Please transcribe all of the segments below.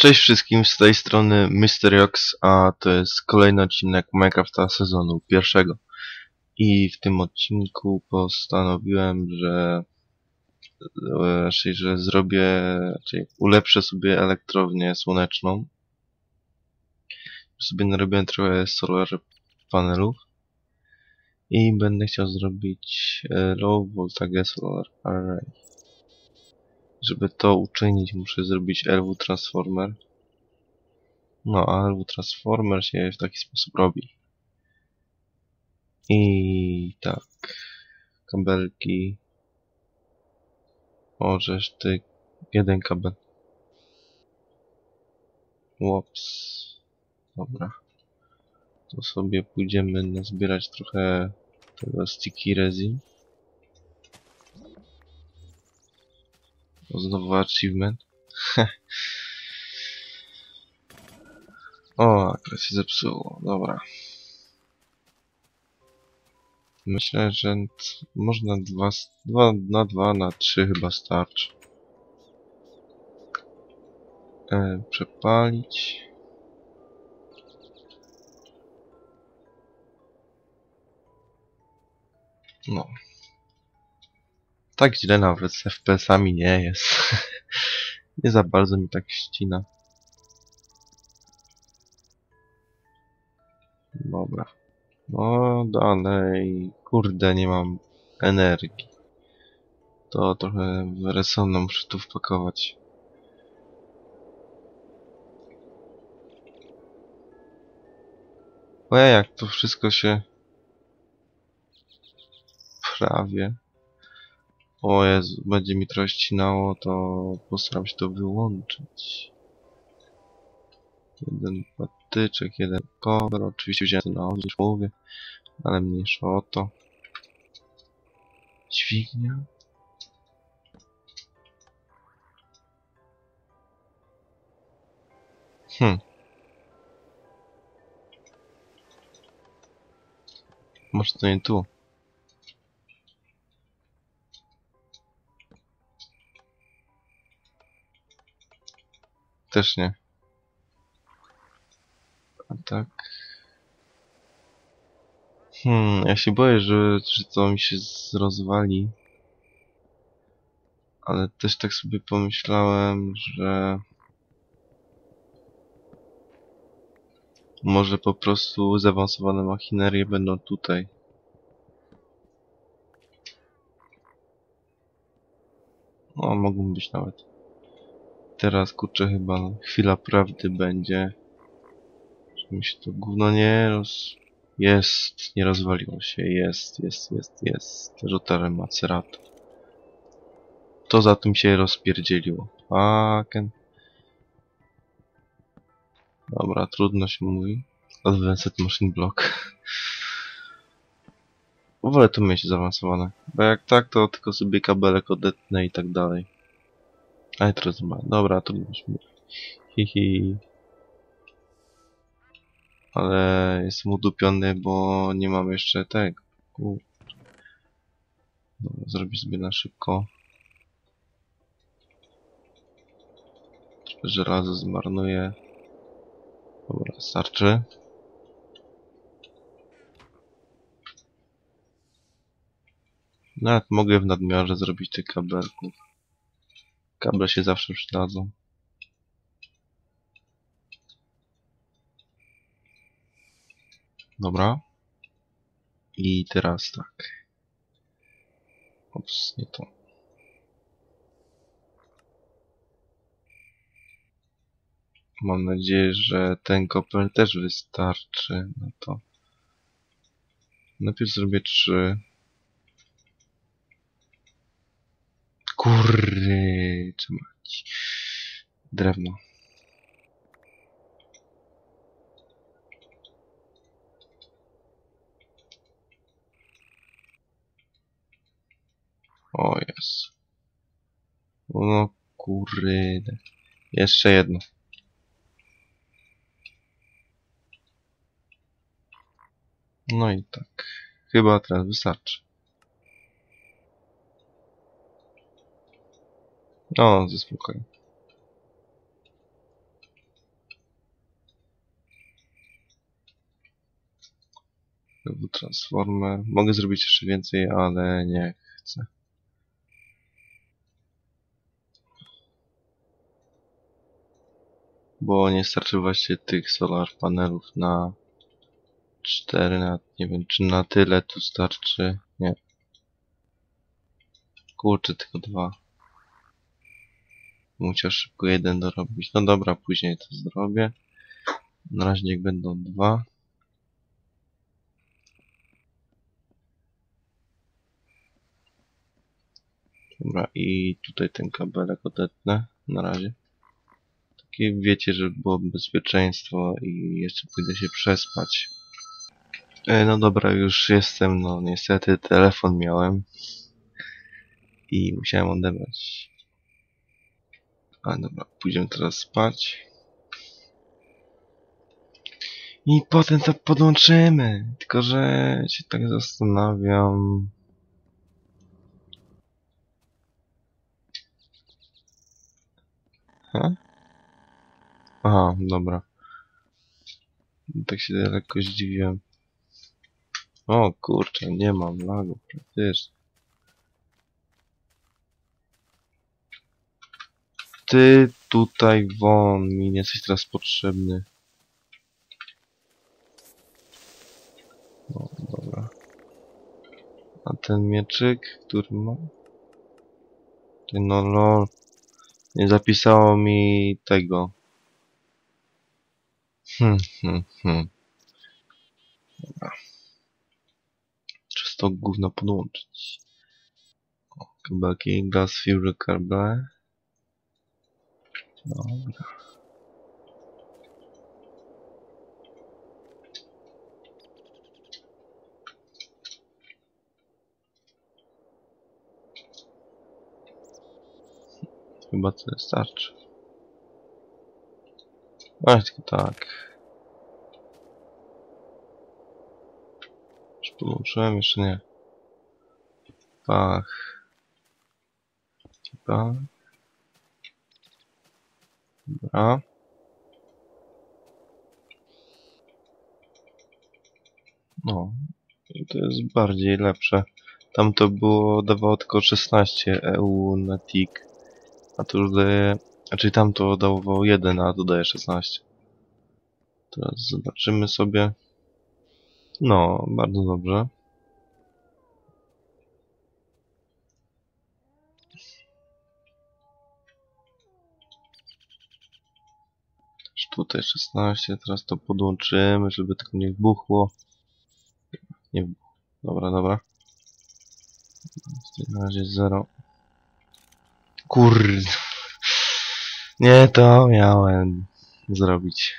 Cześć wszystkim, z tej strony Mysteriox, a to jest kolejny odcinek Minecrafta sezonu pierwszego. I w tym odcinku postanowiłem, że raczej, że zrobię, raczej ulepszę sobie elektrownię słoneczną. Sobie narobiłem trochę solar panelów. I będę chciał zrobić e, low voltage solar array. Żeby to uczynić, muszę zrobić LW Transformer. No, a LW Transformer się w taki sposób robi. I tak. Kabelki. Możesz ty. Jeden kabel. Łops. Dobra. To sobie pójdziemy nazbierać trochę tego sticky resin. Znowu achievement. o, akurat się zepsuło. Dobra. Myślę, że można dwa, dwa na dwa, na trzy chyba starczy. E, przepalić. No. Tak źle nawet z FPS-ami nie jest. nie za bardzo mi tak ścina. Dobra. No dalej. Kurde, nie mam energii. To trochę w resonę muszę tu wpakować. Ojej, jak to wszystko się... Prawie. O Jezu, będzie mi trochę ścinało, to postaram się to wyłączyć. Jeden patyczek, jeden kobel, oczywiście wziąłem to na odwrót, mówię, ale mniejsza o to. Dźwignia. Hm. Może to nie tu. Też nie. A tak. Hmm, ja się boję, że, że to mi się rozwali. Ale też tak sobie pomyślałem, że może po prostu zaawansowane machinerie będą tutaj. No, mogą być nawet. Teraz kurczę chyba chwila prawdy będzie. Że mi się to gówno nie roz... Jest, nie rozwaliło się, jest, jest, jest, jest. Rzutarem maceratu. To za tym się rozpierdzieliło. Fucking. Dobra, trudno się mówi. Advanced Machine Block. Wolę to mieć zaawansowane. Bo jak tak, to tylko sobie kabelek odetnę i tak dalej. Ale teraz ma. Dobra, trudno się mówi. Hihi. Ale jestem udupiony, bo nie mam jeszcze tego. Dobra, zrobię sobie na szybko. Trochę żelazo zmarnuję. Dobra, starczy. Nawet mogę w nadmiarze zrobić tych kabelków. Kable się zawsze przydadzą. Dobra. I teraz tak. Ops, nie to. Mam nadzieję, że ten koper też wystarczy na to. Najpierw zrobię trzy. Kurry, czy mać. Drewno. O jest. No kurde. Jeszcze jedno. No i tak. Chyba teraz wystarczy. O, ze spokojem. Transformer. Mogę zrobić jeszcze więcej, ale nie chcę. Bo nie starczy właśnie tych solar panelów na 4, na, nie wiem czy na tyle tu starczy. Nie. Kurczę, tylko dwa. Musiał szybko jeden dorobić. No dobra, później to zrobię. Na razie niech będą dwa. Dobra, i tutaj ten kabelek odetnę na razie. Takie wiecie, że było bezpieczeństwo i jeszcze pójdę się przespać. E, no dobra, już jestem, no niestety telefon miałem i musiałem odebrać. A dobra, pójdziemy teraz spać. I potem to podłączymy. Tylko, że się tak zastanawiam. Ha? Aha, dobra. Tak się lekko zdziwiłem. O kurczę, nie mam lagu praktycznie. Ty tutaj won, mi nie jesteś teraz potrzebny. No, dobra. A ten mieczyk, który ma? Ty no lol. Nie zapisało mi tego. Hmm, hmm, hmm. Dobra. Czas to gówno podłączyć. O, kabelki, gas, fuel, kable. Dobra. Chyba to wystarczy. Tylko tak. Już podłączyłem, jeszcze nie. Pach. Pach. Dobra. No. I to jest bardziej lepsze. Tam to było, dawało tylko 16 EU na TIG. A tu daje... Znaczy tam to dawało 1, a tu daje 16. Teraz zobaczymy sobie. No, bardzo dobrze. Tutaj 16, teraz to podłączymy, żeby tylko nie wybuchło. Nie wybuchło. Dobra, dobra. Takim razie 0. Kurde. Nie to miałem zrobić.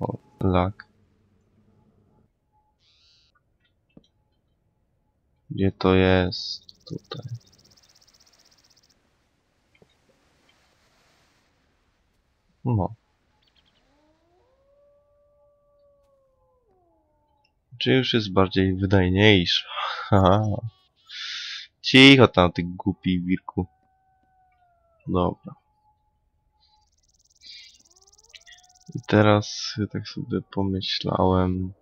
O. Gdzie to jest? Tutaj. No. Czy już jest bardziej wydajniejsza? Cicho tam, ty głupi wirku. Dobra. I teraz tak sobie pomyślałem,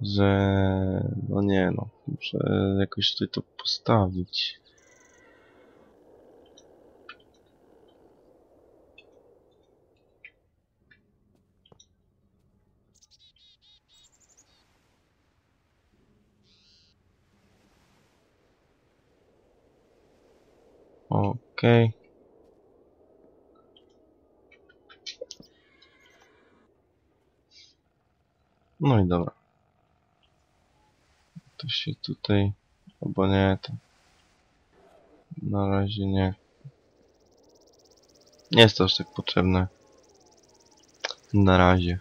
że no nie no, muszę jakoś tutaj to postawić. Okej. No i dobra. To się tutaj... Albo nie, to... Na razie nie. Nie jest to aż tak potrzebne. Na razie.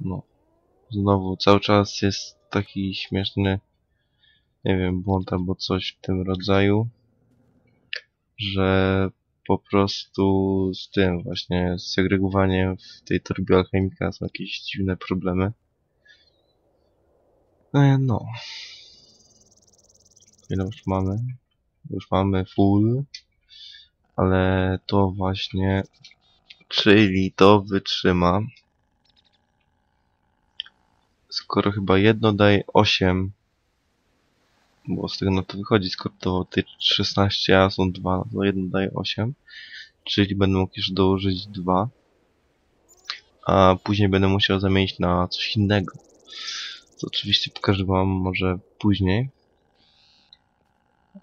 No. Znowu, cały czas jest taki śmieszny nie wiem, błąd albo coś w tym rodzaju, że po prostu z tym właśnie, z segregowaniem w tej torbie alchemika są jakieś dziwne problemy. E, No. Ile już mamy? Już mamy full. Ale to właśnie... Czyli to wytrzyma. Skoro chyba jedno daje 8 bo z tego no to wychodzi, skoro to ty 16, a są 2, no to jedno daje 8, czyli będę mógł już dołożyć 2, a później będę musiał zamienić na coś innego. To oczywiście pokażę wam może później,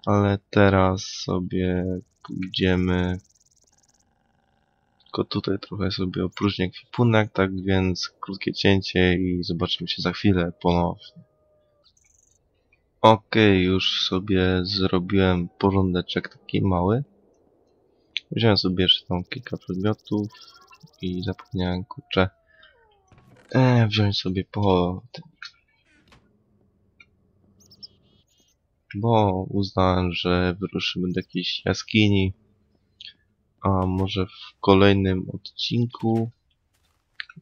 ale teraz sobie pójdziemy tylko tutaj trochę sobie opróżnię kwipunek, tak więc krótkie cięcie i zobaczymy się za chwilę ponownie. Okay, już sobie zrobiłem porządeczek taki mały. Wziąłem sobie jeszcze tam kilka przedmiotów i zapomniałem, kurczę, e, wziąć sobie po. Bo uznałem, że wyruszymy do jakiejś jaskini, a może w kolejnym odcinku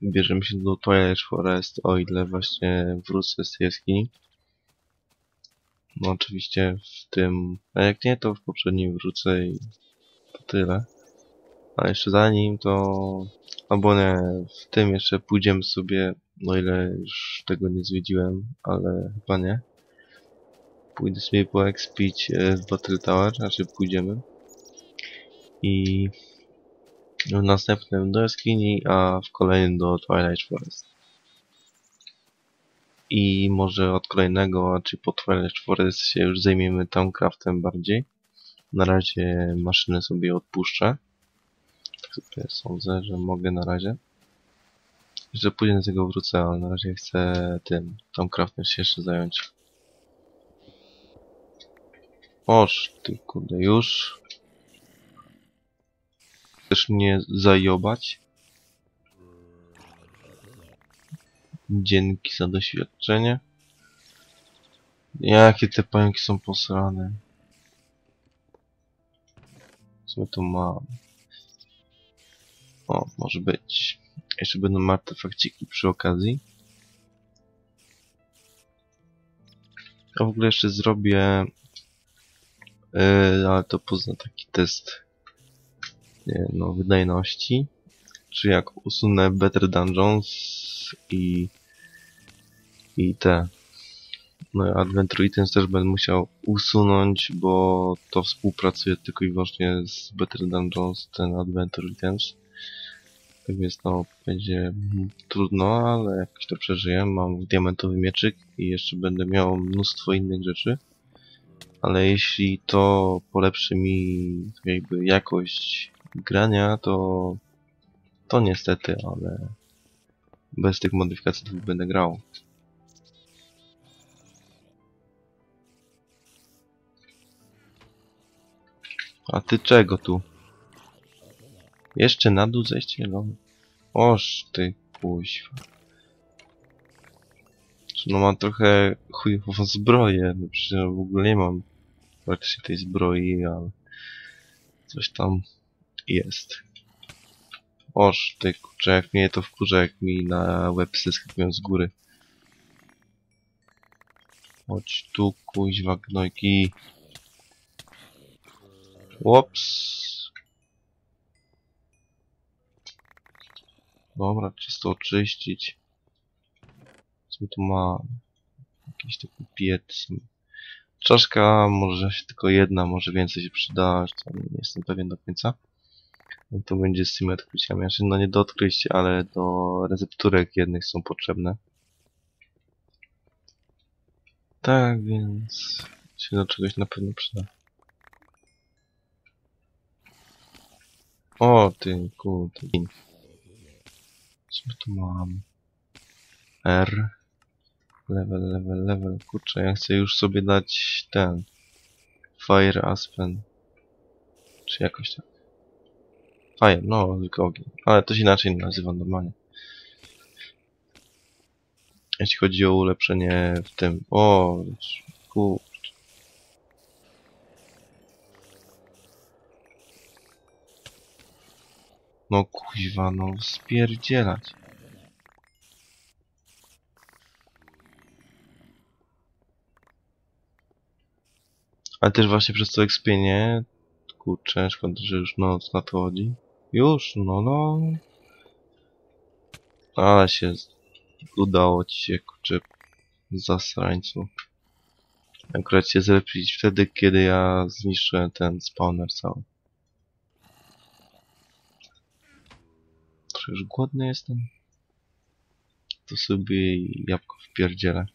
bierzemy się do Twilight Forest, o ile właśnie wrócę z tej jaskini. No oczywiście w tym, a jak nie to w poprzednim wrócę i to tyle. A jeszcze zanim to, albo nie, w tym jeszcze pójdziemy sobie, no ile już tego nie zwiedziłem, ale chyba nie. Pójdę sobie poekspić e, w Battle Tower, znaczy pójdziemy. I w następnym do jaskini, a w kolejnym do Twilight Forest i może od kolejnego, czy po Twilight Forest się już zajmiemy tam craftem bardziej. Na razie maszynę sobie odpuszczę. Sobie sądzę, że mogę na razie. Jeszcze później do tego wrócę, ale na razie chcę tym, tam craftem się jeszcze zająć. Oż, ty kurde, już. Chcesz mnie zajobać? Dzięki za doświadczenie. Jakie te pająki są posrane. Co my tu mam? O, może być. Jeszcze będą artefakciki przy okazji. A w ogóle jeszcze zrobię... Yy, ale to poza taki test nie, no, wydajności. Czy jak usunę Better Dungeons i i te no, Adventure Items też będę musiał usunąć, bo to współpracuje tylko i wyłącznie z Better Dungeons, ten Adventure Items. Tak więc no, będzie trudno, ale jakoś to przeżyję. Mam diamentowy mieczyk i jeszcze będę miał mnóstwo innych rzeczy. Ale jeśli to polepszy mi jakby jakość grania, to to niestety, ale bez tych modyfikacji to będę grał. A ty czego tu? Jeszcze na dół zejście? No. Oż ty kuźwa. No mam trochę chujową zbroję. No przecież w ogóle nie mam praktycznie tej zbroi, ale coś tam jest. Oż ty kurczę, jak mnie to wkurza, jak mi na łeb zeskakują z góry. Chodź tu, kuźwa gnojki. Łops. Dobra, czysto oczyścić. Co my tu mam? Jakiś taki piec. Czaszka może się tylko jedna, może więcej się przyda, nie jestem pewien do końca. To będzie z tymi odkryciami. Znaczy, no nie do odkryć, ale do recepturek jednych są potrzebne. Tak, więc się do czegoś na pewno przyda. O, ty, kurde. Co tu mam? R. Level, level, level. Kurczę, ja chcę już sobie dać ten. Fire Aspen. Czy jakoś tak. Fire, no, tylko ogień. Ale to się inaczej nazywa normalnie. Jeśli chodzi o ulepszenie w tym... O, kurczę. No kuźwa, no spierdzielać. Ale też właśnie przez to ekspienie, kurczę, szkoda, że już noc na to chodzi. Już, no no. Ale się udało ci się, kurczę, zasrańcu. Akurat się zlepić wtedy, kiedy ja zniszczyłem ten spawner cały. Trochę już głodny jestem. To sobie jabłko wpierdzielę.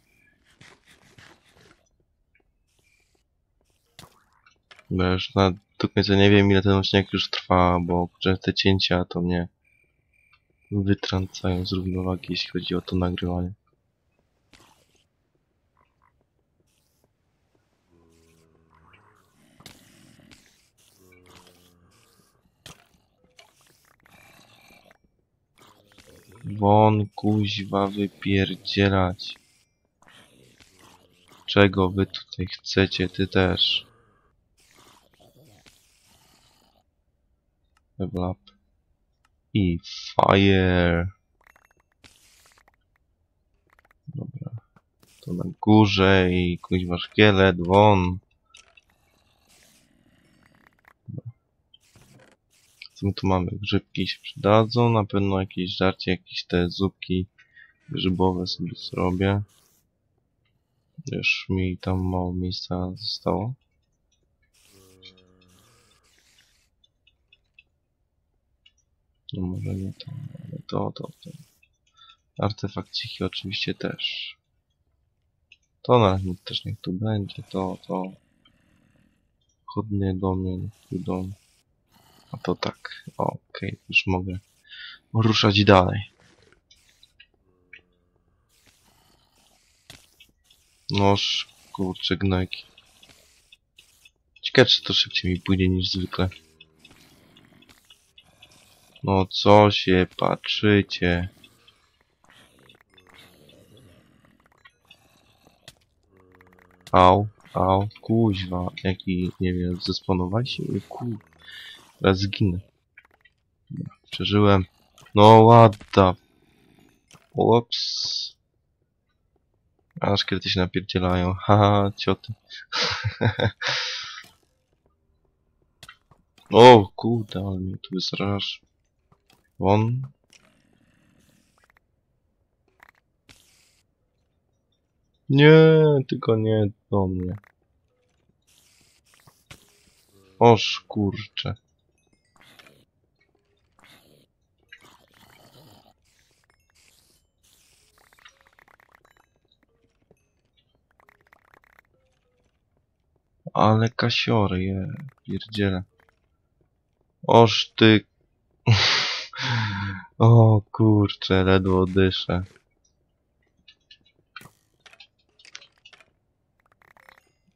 Bo ja już na do końca nie wiem ile ten odcinek już trwa, bo te cięcia to mnie wytrącają z równowagi, jeśli chodzi o to nagrywanie. Won kuźwa wypierdzielać. Czego wy tutaj chcecie? Ty też. Level up. I fire. Dobra. To na górze i kuźwa szkielet, won. Co tu mamy? Grzybki się przydadzą, na pewno jakieś żarcie, jakieś te zupki grzybowe sobie zrobię. Już mi tam mało miejsca zostało. No może nie to, ale to, to, to. Artefakt cichy oczywiście też. To na razie też niech tu będzie, to, to. Chodnie do mnie, tu dom. A to tak, okej, już mogę ruszać dalej. Noż, kurczę, gnojki. Ciekawe, czy to szybciej mi pójdzie niż zwykle. No co się patrzycie? Au, au, kuźwa, jaki, nie wiem, zesponowali się? Ku... Teraz zginę. Przeżyłem. No ładda. Ups. A szkielety się napierdzielają. Haha, cioty. o kurde, ale mnie tu wysraż. Won. Nie, tylko nie do mnie. Oż kurcze. Ale kasiory, je, pierdziele. Oż ty... o kurcze, ledwo dyszę.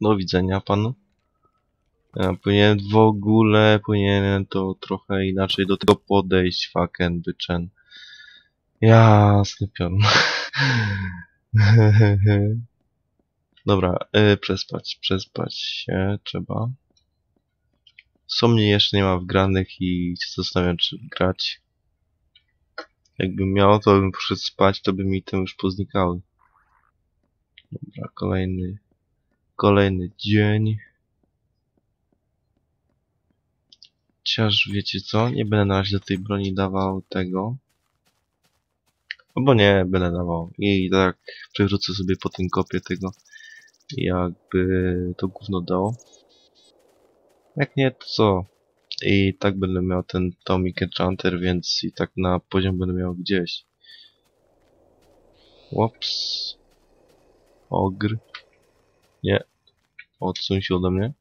Do widzenia panu. Ja powinien w ogóle, powinienem to trochę inaczej do tego podejść, fucking byczen. Jasny pion. Dobra, y, przespać, przespać się trzeba. Co mnie jeszcze nie ma wgranych i się zastanawiam, czy grać. Jakbym miał, to bym poszedł spać, to by mi to już poznikały. Dobra, kolejny, kolejny dzień. Chociaż wiecie co, nie będę na razie do tej broni dawał tego. Albo nie, będę dawał. I tak przewrócę sobie po tym kopie tego, jakby to gówno dało. Jak nie, to co? I tak będę miał ten Tomik Enchanter, więc i tak na poziom będę miał gdzieś. Łops. Ogr. Nie. Odsuń się ode mnie.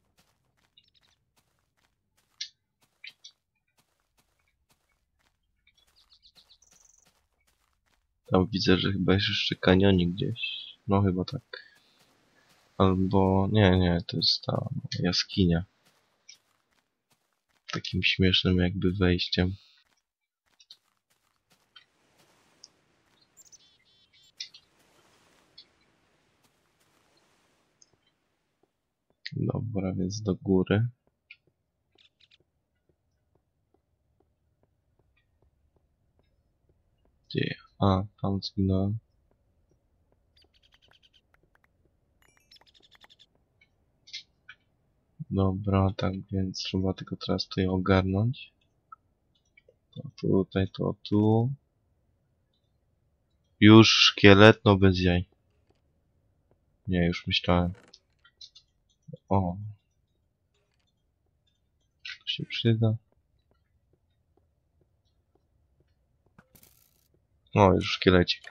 Tam widzę, że chyba jest jeszcze kanionik gdzieś. No chyba tak. Albo... Nie, nie, to jest ta jaskinia. Takim śmiesznym jakby wejściem. Dobra, więc do góry. Gdzie? A, tam zginąłem. Dobra, tak więc trzeba tylko teraz tutaj ogarnąć. To tutaj, to tu. Już szkielet, no bez jaj. Nie, już myślałem. O. To się przyda. No, już szkielecik.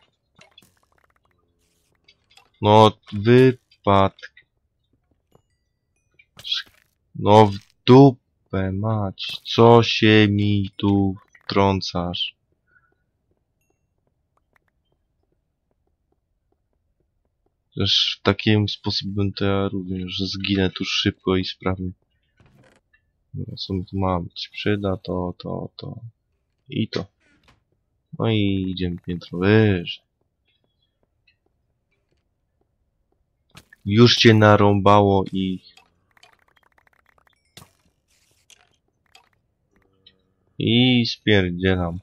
No, wypad. No, w dupę mać. Co się mi tu wtrącasz? Też takim sposobem to ja również zginę tu szybko i sprawnie. No, co my tu mamy? Co się przyda, to, to, to. I to. No i idziemy piętro wyżej. Już cię narąbało i... I spierdzielam.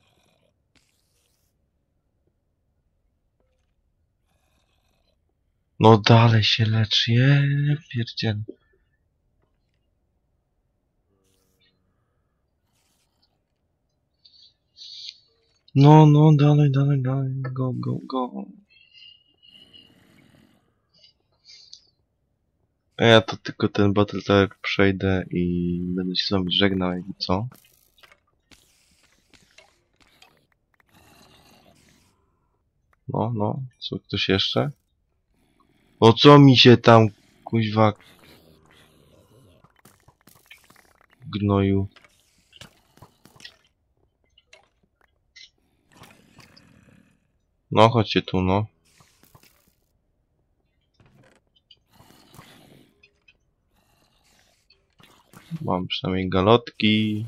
No dalej się lecz, je pierdziel. No, no, dalej, dalej, dalej, go, go, go. A ja to tylko ten Battle Tower przejdę i będę się z wami żegnał, jakby co. No, no, co, ktoś jeszcze? O co mi się tam, kuźwa... Gnoju. No, chodźcie tu, no. Mam przynajmniej galotki.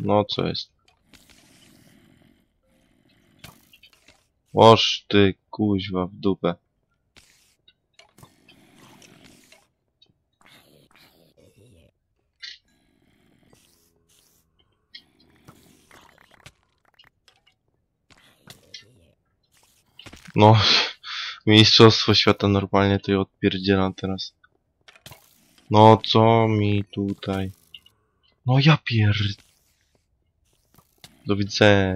No, co jest? Oż ty, kuźwa, w dupę. No, mistrzostwo świata normalnie to ja odpierdzielam teraz. No, co mi tutaj? No ja pier... Do widzenia.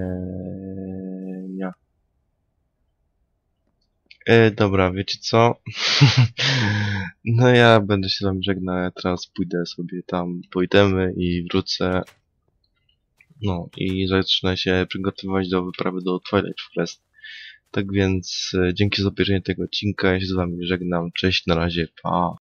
E, dobra, wiecie co? no ja będę się tam żegnał, ja teraz pójdę sobie tam, pójdziemy i wrócę. No i zacznę się przygotowywać do wyprawy do Twilight Forest. Tak więc e, dzięki za obejrzenie tego odcinka, ja się z wami żegnam, cześć, na razie, pa!